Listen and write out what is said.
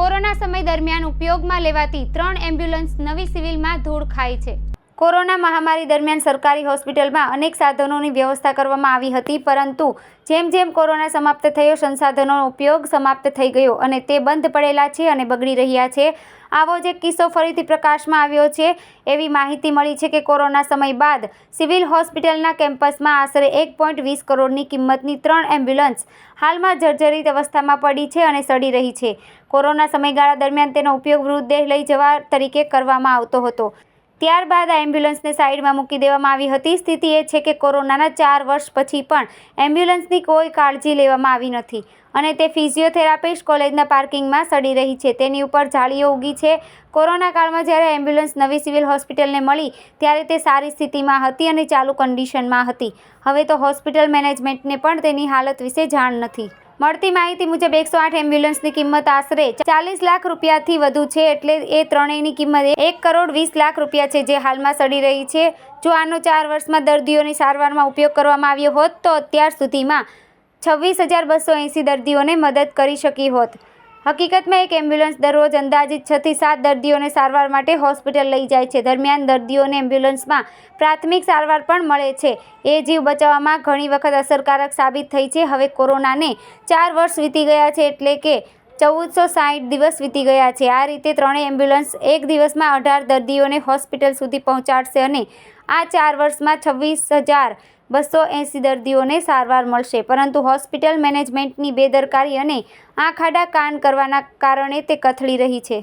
Corona સમય દરમિયાન ઉપયોગમાં લેવાતી ત્રણ એમ્બ્યુલન્સ નવી સિવિલમાં ધૂળ ખાય છે. કોરોના મહામારી દરમિયાન સરકારી હોસ્પિટલમાં અનેક સાધનોની વ્યવસ્થા કરવામાં આવી હતી, પરંતુ જેમ જેમ કોરોના સમાપ્ત થયો, સંસાધનોનો ઉપયોગ સમાપ્ત થઈ ગયો અને તે બંધ પડેલા છે અને બગડી રહ્યા છે. આવો જ એક કિસ્સો ફરીથી પ્રકાશમાં આવ્યો છે. એવી માહિતી મળી છે કે કોરોના સમય બાદ સિવિલ હોસ્પિટલના કેમ્પસમાં આશરે એક પોઈન્ટ વીસ કરોડની કિંમતની ત્રણ એમ્બ્યુલન્સ હાલમાં જર્જરિત અવસ્થામાં પડી છે અને સડી રહી છે. કોરોના સમયગાળા દરમિયાન તેનો ઉપયોગ મૃતદેહ લઈ જવા તરીકે કરવામાં આવતો હતો. ત્યારબાદ આ એમ્બ્યુલન્સને સાઈડમાં મૂકી દેવામાં આવી હતી. સ્થિતિ એ છે કે કોરોનાના ચાર વર્ષ પછી પણ એમ્બ્યુલન્સની કોઈ કાળજી લેવામાં આવી નથી અને તે ફિઝિયોથેરાપિસ્ટ કોલેજના પાર્કિંગમાં સડી રહી છે. તેની ઉપર જાળીઓ ઉગી છે. કોરોના કાળમાં જ્યારે એમ્બ્યુલન્સ નવી સિવિલ હોસ્પિટલને મળી, ત્યારે તે સારી સ્થિતિમાં હતી અને ચાલુ કન્ડિશનમાં હતી. હવે તો હોસ્પિટલ મેનેજમેન્ટને પણ તેની હાલત વિશે જાણ નથી. મળતી માહિતી મુજબ એકસો આઠ એમ્બ્યુલન્સની કિંમત આશરે ચાલીસ લાખ રૂપિયાથી વધુ છે એટલે એ ત્રણેયની કિંમત એક કરોડ વીસ લાખ રૂપિયા છે જે હાલમાં સડી રહી છે. જો આનો ચાર વર્ષમાં દર્દીઓની સારવારમાં ઉપયોગ કરવામાં આવ્યો હોત તો અત્યાર સુધીમાં છવ્વીસ હજાર બસો એંસી દર્દીઓને મદદ કરી શકી હોત. હકીકતમાં એક એમ્બ્યુલન્સ દરરોજ અંદાજિત છથી સાત દર્દીઓને સારવાર માટે હોસ્પિટલ લઈ જાય છે. દરમિયાન દર્દીઓને એમ્બ્યુલન્સમાં પ્રાથમિક સારવાર પણ મળે છે. એ જીવ બચાવવામાં ઘણી વખત અસરકારક સાબિત થઈ છે. હવે કોરોનાને ચાર વર્ષ વીતી ગયા છે એટલે કે ચૌદસો સાઠ દિવસ વીતી ગયા છે. આ રીતે ત્રણેય એમ્બ્યુલન્સ એક દિવસમાં અઢાર દર્દીઓને હોસ્પિટલ સુધી પહોંચાડશે અને આ ચાર વર્ષમાં છવ્વીસ હજાર બસો એંસી દર્દીઓને સારવાર મળશે. પરંતુ હોસ્પિટલ મેનેજમેન્ટની બેદરકારી અને આંખાડા કાન કરવાના કારણે તે કથળી રહી છે.